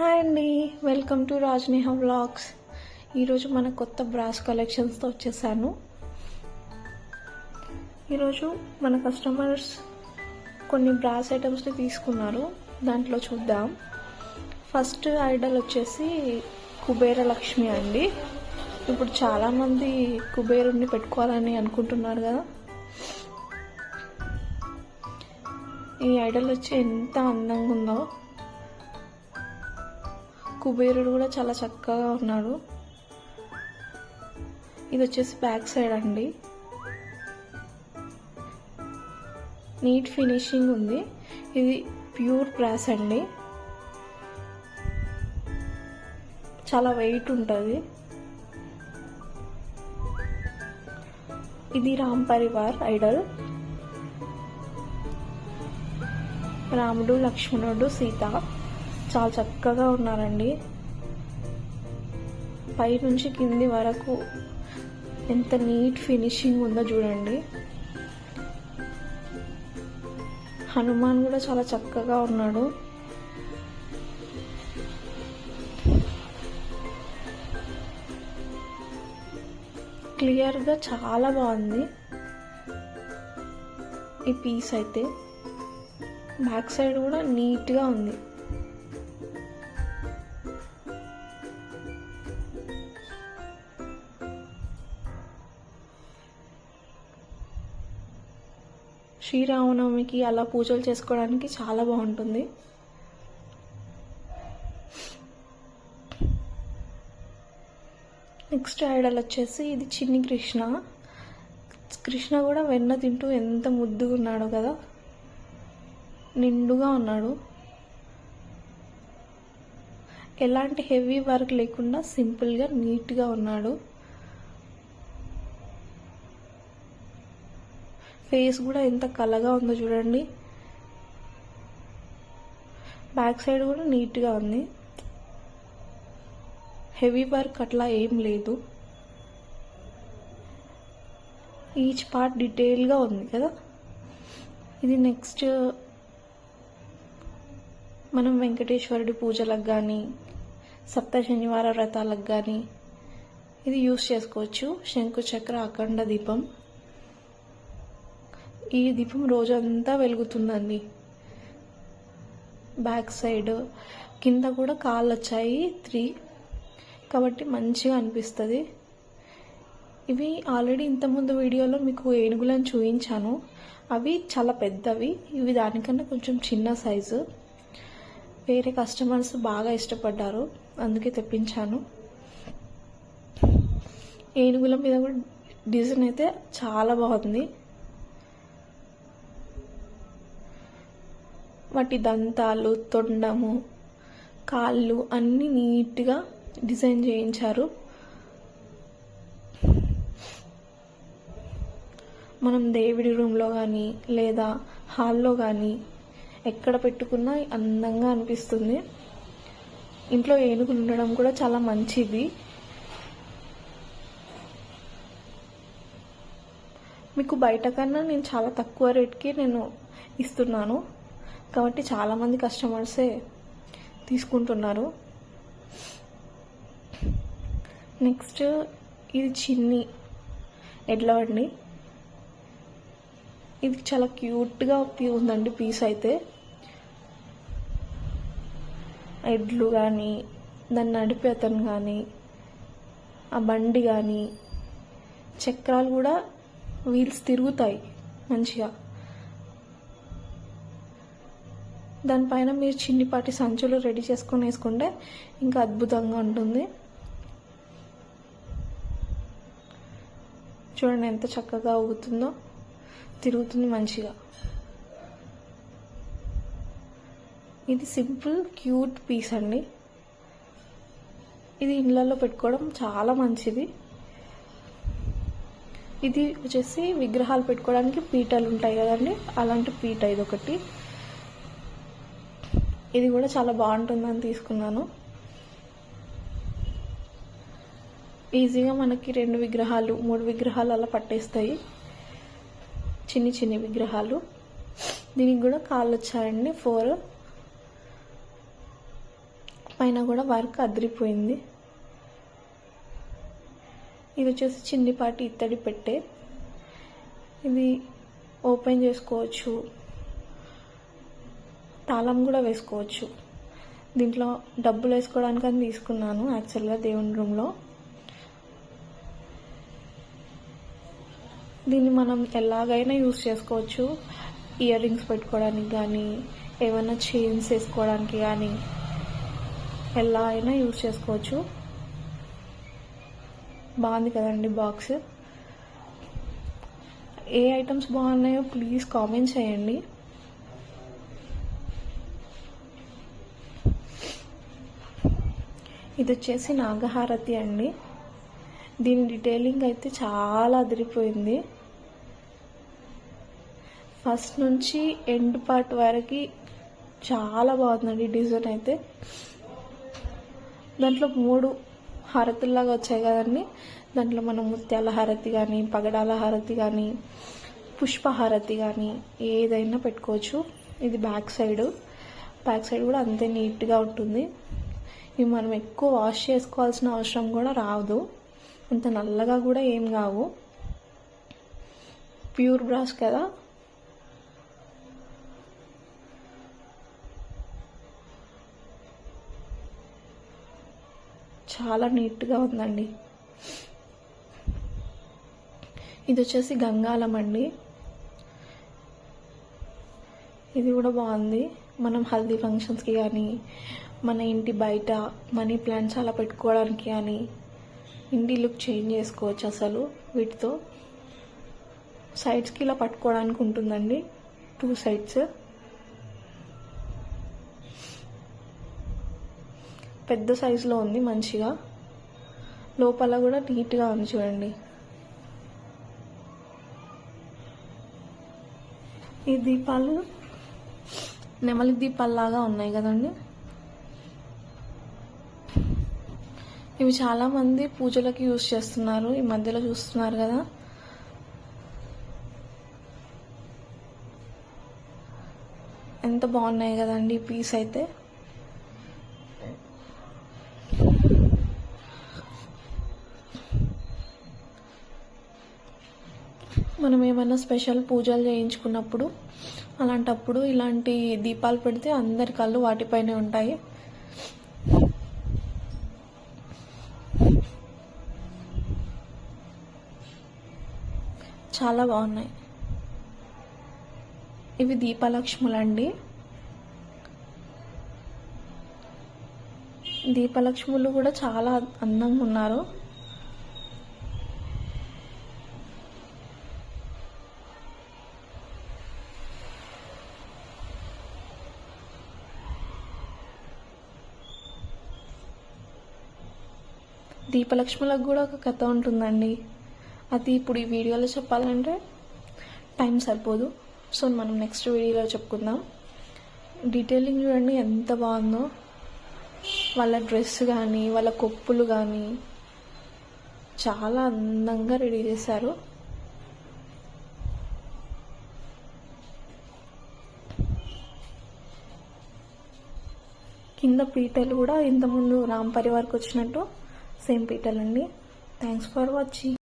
Hi అండి. Welcome to రాజ్నేహ vlogs ఈరోజు మన కొత్త బ్రాస్ కలెక్షన్స్తో వచ్చేసాను. ఈరోజు మన కస్టమర్స్ కొన్ని బ్రాస్ ఐటమ్స్ని తీసుకున్నారు. దాంట్లో చూద్దాం. ఫస్ట్ ఐడల్ వచ్చేసి కుబేర లక్ష్మి అండి. ఇప్పుడు చాలామంది కుబేరుణ్ణి పెట్టుకోవాలని అనుకుంటున్నారు కదా. ఈ ఐడల్ వచ్చి ఎంత అందంగా ఉందో. కుబేరుడు కూడా చాలా చక్కగా ఉన్నాడు. ఇది వచ్చేసి బ్యాక్ సైడ్ అండి. నీట్ ఫినిషింగ్ ఉంది. ఇది ప్యూర్ బ్రాస్ అండి. చాలా వెయిట్ ఉంటుంది. ఇది రామ్ పరివార్ ఐడల్. రాముడు లక్ష్మణుడు సీత. చాలా చక్కగా ఉన్నారండి. పై నుంచి కింది వరకు ఎంత నీట్ ఫినిషింగ్ ఉందో చూడండి. హనుమాన్ కూడా చాలా చక్కగా ఉన్నాడు. క్లియర్గా చాలా బాగుంది. ఈ పీస్ అయితే. బ్యాక్ సైడ్ కూడా నీట్గా ఉంది. శ్రీరామనవమికి అలా పూజలు చేసుకోవడానికి చాలా బాగుంటుంది. నెక్స్ట్ ఐడల్ వచ్చేసి ఇది చిన్ని కృష్ణ. కృష్ణ కూడా వెన్న తింటూ ఎంత ముద్దుగా ఉన్నాడో కదా. నిండుగా ఉన్నాడు. ఎలాంటి హెవీ వర్క్ లేకుండా సింపుల్గా నీట్గా ఉన్నాడు. ఫేస్ కూడా ఎంత కలగా ఉందో చూడండి. బ్యాక్ సైడ్ కూడా నీట్గా ఉంది. హెవీ వర్క్ అట్లా ఏం లేదు. ఈచ్ పార్ట్ డీటెయిల్గా ఉంది కదా. ఇది నెక్స్ట్ మనం వెంకటేశ్వరుడి పూజలకు కానీ సప్త శనివార వ్రతాలకు కానీ ఇది యూస్ చేసుకోవచ్చు. శంకుచక్ర అఖండ దీపం. ఈ దీపం రోజంతా వెలుగుతుందండి. బ్యాక్ సైడ్ కింద కూడా కాళ్ళు వచ్చాయి త్రీ. కాబట్టి మంచిగా అనిపిస్తుంది. ఇవి ఆల్రెడీ ఇంతకుముందు వీడియోలో మీకు ఏనుగులను చూపించాను. అవి చాలా పెద్దవి. ఇవి దానికన్నా కొంచెం చిన్న సైజు. వేరే కస్టమర్స్ బాగా ఇష్టపడ్డారు. అందుకే తెప్పించాను. ఏనుగుల మీద కూడా డిజైన్ అయితే చాలా బాగుంది. వాటి దంతాలు తొండము కాళ్ళు అన్నీ నీట్గా డిజైన్ చేయించారు. మనం దేవుడి రూమ్లో కానీ లేదా హాల్లో కానీ ఎక్కడ పెట్టుకున్నా అందంగా అనిపిస్తుంది. ఇంట్లో ఏనుగులు ఉండడం కూడా చాలా మంచిది. మీకు బయట కన్నా నేను చాలా తక్కువ రేట్కి నేను ఇస్తున్నాను. కాబట్టి చాలామంది కస్టమర్సే తీసుకుంటున్నారు. నెక్స్ట్ ఇది చిన్ని ఎడ్ల బండి ఇది చాలా క్యూట్గా ఉందండి పీస్ అయితే. ఎడ్లు కానీ దాన్ని నడిపే అతను కానీ ఆ బండి కానీ చక్రాలు కూడా వీల్స్ తిరుగుతాయి మంచిగా. దానిపైన మీరు చిన్నిపాటి సంచులు రెడీ చేసుకొని వేసుకుంటే ఇంకా అద్భుతంగా ఉంటుంది. చూడండి ఎంత చక్కగా ఊగుతుందో. తిరుగుతుంది మంచిగా. ఇది సింపుల్ క్యూట్ పీస్ అండి. ఇది ఇళ్ళల్లో పెట్టుకోవడం చాలా మంచిది. ఇది వచ్చేసి విగ్రహాలు పెట్టుకోవడానికి పీటలు ఉంటాయి కదండి. అలాంటి పీట ఇది ఒకటి ఇది కూడా చాలా బాగుంటుందని తీసుకున్నాను. ఈజీగా మనకి రెండు విగ్రహాలు మూడు విగ్రహాలు అలా పట్టేస్తాయి. చిన్ని చిన్ని విగ్రహాలు. దీనికి కూడా కాళ్ళు వచ్చాయండి ఫోర్. పైన కూడా వర్క్ అదిరిపోయింది. ఇది వచ్చేసి చిన్నిపాటి ఇత్తడి పెట్టే. ఇది ఓపెన్ చేసుకోవచ్చు. తాళం కూడా వేసుకోవచ్చు. దీంట్లో డబ్బులు వేసుకోవడానికి అని తీసుకున్నాను యాక్చువల్గా దేవుని రూమ్లో దీన్ని మనం ఎలాగైనా యూస్ చేసుకోవచ్చు. ఇయర్ రింగ్స్ పెట్టుకోవడానికి కానీ ఏమైనా చైన్స్ వేసుకోవడానికి కానీ ఎలా అయినా యూస్ చేసుకోవచ్చు. బాగుంది కదండి బాక్స్ ఏ ఐటమ్స్ బాగున్నాయో ప్లీజ్ కామెంట్ చేయండి. ఇది వచ్చేసి నాగహారతి అండి. దీని డీటెయిలింగ్ అయితే చాలా అదిరిపోయింది. ఫస్ట్ నుంచి ఎండ్ పార్ట్ వరకు చాలా బాగుందండి డిజైన్ అయితే. దాంట్లో మూడు హారతుల్లాగా వచ్చాయి కదండి. దాంట్లో మనం ముత్యాల హారతి కానీ పగడాల హారతి కానీ పుష్పహారతి కానీ ఏదైనా పెట్టుకోవచ్చు. ఇది బ్యాక్ సైడ్ బ్యాక్ సైడ్ కూడా అంతే నీట్గా ఉంటుంది. ఇవి మనం ఎక్కువ వాష్ చేసుకోవాల్సిన అవసరం కూడా రాదు. అంత నల్లగా కూడా ఏం కావు. ప్యూర్ బ్రాస్ కదా. చాలా నీట్గా ఉందండి. ఇది వచ్చేసి గంగాలం అండి. ఇది కూడా బాగుంది. మనం హల్దీ ఫంక్షన్స్కి కానీ మన ఇంటి బయట మనీ ప్లాంట్స్ అలా పెట్టుకోవడానికి కానీ ఇంటి లుక్ చేంజ్ చేసుకోవచ్చు అసలు వీటితో. సైడ్స్కి ఇలా పట్టుకోవడానికి ఉంటుందండి టూ సైడ్స్. పెద్ద సైజులో ఉంది మంచిగా. లోపల కూడా నీట్గా ఉంది చూడండి. ఈ దీపాలు నెమలి దీపాల్లాగా ఉన్నాయి కదండి. ఇవి చాలామంది పూజలకి యూజ్ చేస్తున్నారు ఈ మధ్యలో చూస్తున్నారు కదా. ఎంత బాగున్నాయి కదండి ఈ పీస్ అయితే. మనం ఏమైనా స్పెషల్ పూజలు చేయించుకున్నప్పుడు అలాంటప్పుడు ఇలాంటి దీపాలు పెడితే అందరి కళ్ళు వాటిపైనే ఉంటాయి. చాలా బాగున్నాయి. ఇవి దీపలక్ష్ములండి. దీపలక్ష్ములు కూడా చాలా అందంగా ఉన్నారు. దీపలక్ష్ములకు కూడా ఒక కథ ఉంటుందండి. అది ఇప్పుడు ఈ వీడియోలో చెప్పాలంటే టైం సరిపోదు. సో మనం నెక్స్ట్ వీడియోలో చెప్పుకుందాం. డీటెయిలింగ్ చూడండి ఎంత బాగుందో. వాళ్ళ డ్రెస్ కానీ వాళ్ళ కొప్పులు కానీ చాలా అందంగా రెడీ చేశారు. కింద పీటలు కూడా ఇంతకుముందు రామ్ పరివార్కి వచ్చినట్టు సేమ్ పీటలు అండి థ్యాంక్స్ ఫర్ వాచింగ్